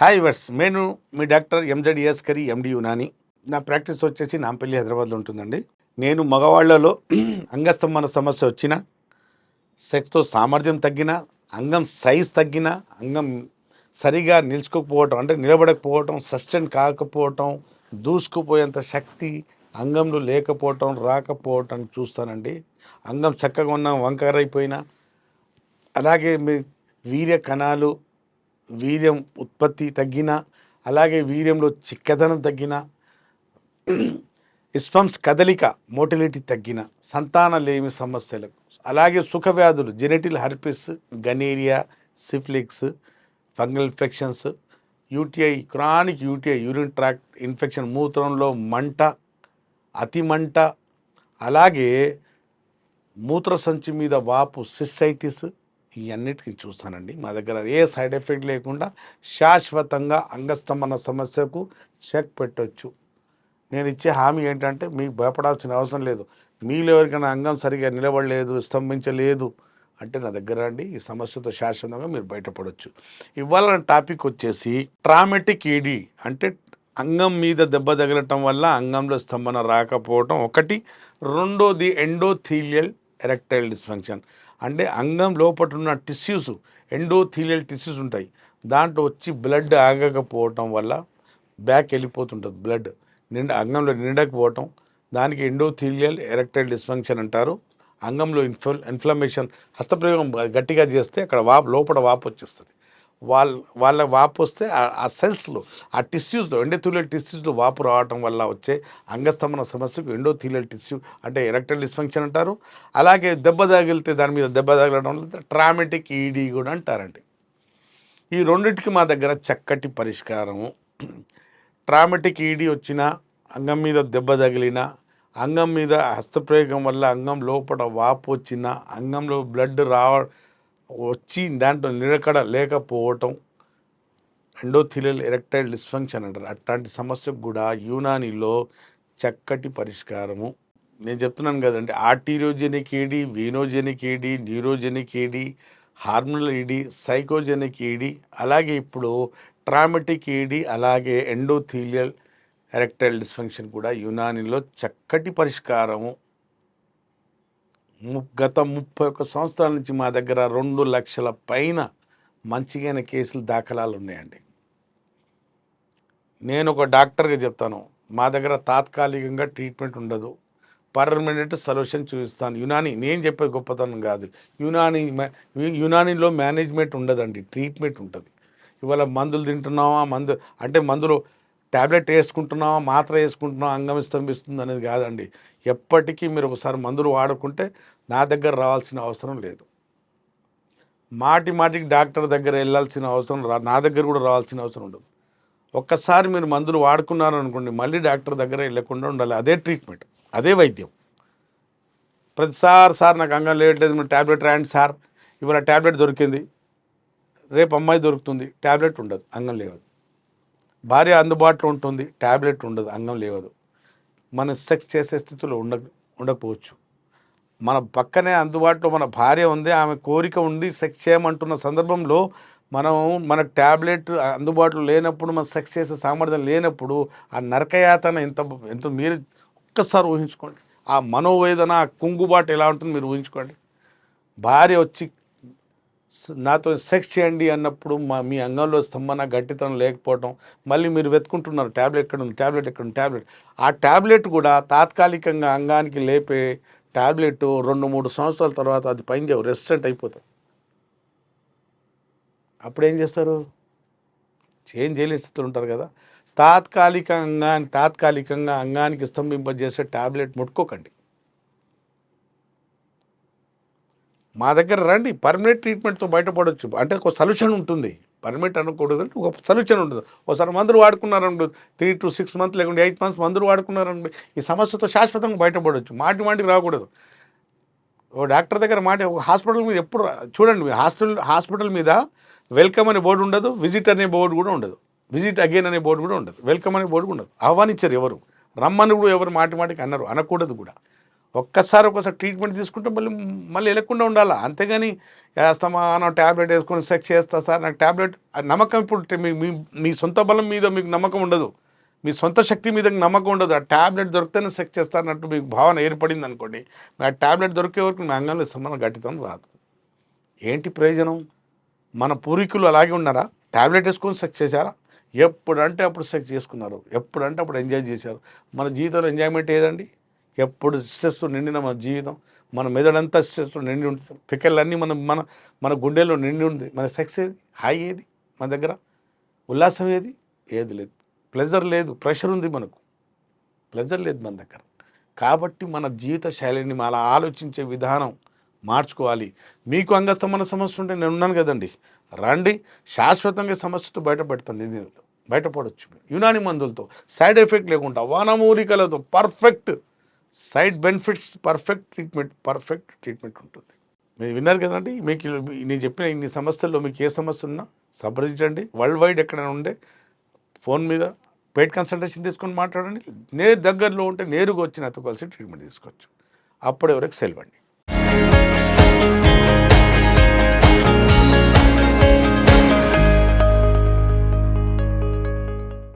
Hi వర్స్ నేను మీ doctor M Z Askari MD Unani. నా ప్రాక్టీస్ వచ్చేసి నాంపల్లి హైదరాబాద్లో ఉంటుందండి. నేను మగవాళ్ళలో అంగస్తంభన సమస్య వచ్చిన సెక్స్తో సామర్థ్యం తగ్గిన అంగం సైజ్ తగ్గిన అంగం సరిగా నిలుచుకోకపోవటం అంటే నిలబడకపోవటం సస్టైన్ కాకపోవటం దూసుకుపోయేంత శక్తి అంగంలో లేకపోవటం రాకపోవటం చూస్తానండి. అంగం చక్కగా ఉన్న వంకరైపోయినా అలాగే మీ వీర్య కణాలు వీర్యం ఉత్పత్తి తగ్గిన అలాగే వీర్యంలో చిక్కదనం తగ్గిన ఇస్పమ్స్ కదలిక మోటిలిటీ తగ్గిన సంతానలేమి సమస్యలకు. అలాగే సుఖవ్యాధులు genital herpes gonorrhea syphilis fungal infections UTI chronic UTI urine tract infection మూత్రంలో మంట అతి మంట అలాగే మూత్ర సంచి మీద వాపు సిస్సైటిస్ ఇవన్నిటికీ చూస్తానండి. మా దగ్గర ఏ సైడ్ ఎఫెక్ట్ లేకుండా శాశ్వతంగా అంగస్తంభన సమస్యకు చెక్ పెట్టవచ్చు నేను ఇచ్చే హామీ ఏంటంటే మీకు భయపడాల్సిన అవసరం లేదు. మీలో ఎవరికైనా అంగం సరిగా నిలబడలేదు స్తంభించలేదు అంటే నా దగ్గర అండి ఈ సమస్యతో శాశ్వతంగా మీరు బయటపడవచ్చు ఇవాళ టాపిక్ వచ్చేసి ట్రామెటిక్ ఈడీ అంటే అంగం మీద దెబ్బ తగలటం వల్ల అంగంలో స్తంభన రాకపోవటం ఒకటి. రెండోది ఎండోథీలియల్ ఎరెక్టైల్ డిస్ఫంక్షన్ అంటే అంగం లోపల ఉన్న టిష్యూస్ ఎండోథీలియల్ టిష్యూస్ ఉంటాయి. దాంట్లో వచ్చి బ్లడ్ ఆగకపోవటం వల్ల బ్యాక్ వెళ్ళిపోతుంటుంది బ్లడ్ నిండా అంగంలో నిండకపోవటం. దానికి ఎండోథీలియల్ ఎరెక్టైల్ డిస్ఫంక్షన్ అంటారు. అంగంలో ఇన్ఫ్ల ఇన్ఫ్లమేషన్ హస్తప్రయోగం గట్టిగా చేస్తే అక్కడ వాపు లోపల వాపు వచ్చేస్తుంది. వాళ్ళ వాళ్ళ వాపు వస్తే ఆ- సెల్స్లో ఆ టిష్యూస్లో ఎండోథీలియల్ టిష్యూస్లో వాపు రావటం వల్ల వచ్చే అంగస్తంభన సమస్యకు ఎండోథీలియల్ టిష్యూ అంటే ఎరెక్టైల్ డిస్ఫంక్షన్ అంటారు. అలాగే దెబ్బ తగిలితే దాని మీద దెబ్బ తగలడం వల్ల ట్రామెటిక్ ఈడీ కూడా అంటారండి. ఈ రెండింటికి మా దగ్గర చక్కటి పరిష్కారము. ట్రామెటిక్ ఈడీ వచ్చిన అంగం మీద దెబ్బ తగిలిన అంగం మీద హస్తప్రయోగం వల్ల అంగం లోపల వాపు వచ్చిన అంగంలో బ్లడ్ రావ వచ్చి దాంట్లో నిలకడ లేకపోవటం ఎండోథిలియల్ ఎరెక్టైల్ డిస్ఫంక్షన్ అంటారు. అట్లాంటి సమస్యకు కూడా యూనానీలో చక్కటి పరిష్కారము. నేను చెప్తున్నాను కదండి arteriogenic ED venogenic ED neurogenic ED hormonal ED psychogenic ED అలాగే ఇప్పుడు ట్రామెటిక్ ఈడీ అలాగే ఎండోథీలియల్ ఎరెక్టైల్ డిస్ఫంక్షన్ కూడా యునానిలో చక్కటి పరిష్కారము. గత ముప్పై ఒక్క సంవత్సరాల నుంచి మా దగ్గర రెండు లక్షల పైన మంచిగైన కేసులు దాఖలాలు ఉన్నాయండి నేను ఒక డాక్టర్గా చెప్తాను. మా దగ్గర తాత్కాలికంగా ట్రీట్మెంట్ ఉండదు. పర్మనెంట్ సొల్యూషన్ చూపిస్తాను. యునాని నేను చెప్పే గొప్పతనం కాదు. యునాని యునానిలో యునానీలో మేనేజ్మెంట్ ఉండదండి. ట్రీట్మెంట్ ఉంటుంది. ఇవాళ మందులు తింటున్నావా? మందు అంటే మందులు ట్యాబ్లెట్ వేసుకుంటున్నావా? మాత్ర వేసుకుంటున్నాం అంగం స్తంభిస్తుంది అనేది కాదండి. ఎప్పటికీ మీరు ఒకసారి మందులు వాడుకుంటే నా దగ్గర రావాల్సిన అవసరం లేదు. మాటి మాటికి డాక్టర్ దగ్గర వెళ్ళాల్సిన అవసరం రా నా దగ్గర కూడా రావాల్సిన అవసరం ఉండదు. ఒక్కసారి మీరు మందులు వాడుకున్నారు అనుకోండి మళ్ళీ డాక్టర్ దగ్గర వెళ్ళకుండా ఉండాలి. అదే ట్రీట్మెంట్ అదే వైద్యం. ప్రతిసారి సార్ నాకు అంగం లేవట్లేదు మీరు ట్యాబ్లెట్ రాయండి సార్. ఇవాళ ట్యాబ్లెట్ దొరికింది. రేపు అమ్మాయి దొరుకుతుంది. ట్యాబ్లెట్ ఉండదు అంగం లేవదు. భార్య అందుబాటులో ఉంటుంది ట్యాబ్లెట్ ఉండదు అంగం లేవదు. మనం సెక్స్ చేసే స్థితిలో ఉండ ఉండకపోవచ్చు. మన పక్కనే అందుబాటులో మన భార్య ఉంది ఆమె కోరిక ఉంది సెక్స్ చేయమంటున్న సందర్భంలో మనం మన ట్యాబ్లెట్ అందుబాటులో లేనప్పుడు మన సెక్స్ చేసే సామర్థ్యం లేనప్పుడు ఆ నరకయాతన ఎంత ఎంత మీరు ఒక్కసారి ఊహించుకోండి. ఆ మనోవేదన ఆ కుంగుబాటు ఎలా ఉంటుంది మీరు ఊహించుకోండి. భార్య వచ్చి నాతో సెక్స్ చేయండి అన్నప్పుడు మా మీ అంగంలో స్తంభన గట్టితనం లేకపోవడం మళ్ళీ మీరు వెతుకుంటున్నారు ట్యాబ్లెట్ ఎక్కడ ఉంది ట్యాబ్లెట్ ఎక్కడ ఉంది ట్యాబ్లెట్ ఆ ట్యాబ్లెట్ కూడా తాత్కాలికంగా అంగానికి లేపే ట్యాబ్లెట్ రెండు మూడు సంవత్సరాల తర్వాత అది పనిచేయవు రెసిస్టెంట్ అయిపోతుంది అప్పుడు ఏం చేస్తారు? చేంజ్ చేయలేని స్థితిలో ఉంటారు కదా. తాత్కాలికంగా తాత్కాలికంగా అంగానికి స్తంభింపజేసే ట్యాబ్లెట్ ముట్టుకోకండి. మా దగ్గర రండి పర్మనెంట్ ట్రీట్మెంట్తో బయటపడవచ్చు అంటే ఒక సొల్యూషన్ ఉంటుంది. పర్మనెంట్ అనకూడదు అంటే ఒక సొల్యూషన్ ఉంటుంది. ఒకసారి మందులు వాడుకున్నారనుకో త్రీ టు సిక్స్ మంత్స్ లేకుంటే ఎయిట్ మంత్స్ మందులు వాడుకున్నారనుకో ఈ సమస్యతో శాశ్వతంగా బయటపడవచ్చు మాటి మాటికి రాకూడదు. ఓ డాక్టర్ దగ్గర మాట ఒక హాస్పిటల్ మీద ఎప్పుడు చూడండి హాస్పిటల్ హాస్పిటల్ మీద వెల్కమ్ అనే బోర్డు ఉండదు విజిట్ అనే బోర్డు కూడా ఉండదు. విజిట్ అగైన్ అనే బోర్డు కూడా ఉండదు. వెల్కమ్ అనే బోర్డు కూడా ఉండదు. ఆహ్వానించారు ఎవరు. రమ్మని కూడా ఎవరు మాటి మాటికి అన్నారు అనకూడదు కూడా. ఒక్కసారి ఒకసారి ట్రీట్మెంట్ తీసుకుంటే మళ్ళీ మళ్ళీ వెళ్ళకుండా ఉండాలా? అంతేగాని వేస్తామా ట్యాబ్లెట్ వేసుకొని సెక్స్ చేస్తా సార్ నాకు ట్యాబ్లెట్ ఆ నమ్మకం ఇప్పుడు మీ మీ సొంత బలం మీద మీకు నమ్మకం ఉండదు. మీ సొంత శక్తి మీద నమ్మకం ఉండదు. ఆ ట్యాబ్లెట్ దొరికితేనే సెక్స్ చేస్తారన్నట్టు మీకు భావన ఏర్పడింది అనుకోండి. మీ ఆ ట్యాబ్లెట్ దొరికే వరకు మీ అంగంలో సంబంధం గట్టితం రాదు. ఏంటి ప్రయోజనం? మన పూర్వీకులు అలాగే ఉన్నారా? ట్యాబ్లెట్ వేసుకొని సెక్స్ చేశారా? ఎప్పుడంటే అప్పుడు సెక్స్ చేసుకున్నారు. ఎప్పుడంటే అప్పుడు ఎంజాయ్ చేశారు. మన జీవితంలో ఎంజాయ్మెంట్ ఏదండి? ఎప్పుడు స్ట్రెస్తో నిండిన మన జీవితం మన మెదడంతా స్ట్రెస్తో నిండి ఉంటుంది. పికెళ్ళన్నీ మన మన మన గుండెల్లో నిండి ఉంది. మన సెక్స్ ఏది? హాయి ఏది? మన దగ్గర ఉల్లాసం ఏది? ఏది లేదు. ప్లెజర్ లేదు. ప్రెషర్ ఉంది మనకు. ప్లెజర్ లేదు మన దగ్గర. కాబట్టి మన జీవిత శైలిని మన ఆలోచించే విధానం మార్చుకోవాలి. మీకు అంగస్తమన సమస్య ఉంటే నేను ఉన్నాను కదండి. రండి. శాశ్వతంగా సమస్యతో బయటపడతాను నేను. బయటపడవచ్చు యునాని మందులతో. సైడ్ ఎఫెక్ట్ లేకుండా వనమూలికలతో. Perfect. Side benefits perfect treatment perfect treatment ఉంటుంది. మీరు విన్నారు కదండి మీకు నేను చెప్పిన ఇన్ని సమస్యల్లో మీకు ఏ సమస్య ఉన్నా సంప్రదించండి. వరల్డ్ వైడ్ ఎక్కడైనా ఉండే ఫోన్ మీద పెయిడ్ కన్సల్టేషన్ తీసుకొని మాట్లాడండి. నేరు దగ్గరలో ఉంటే నేరుగా వచ్చి నాతో కలిసి ట్రీట్మెంట్ తీసుకోవచ్చు. అప్పుడు ఎవరికి సెలవండి.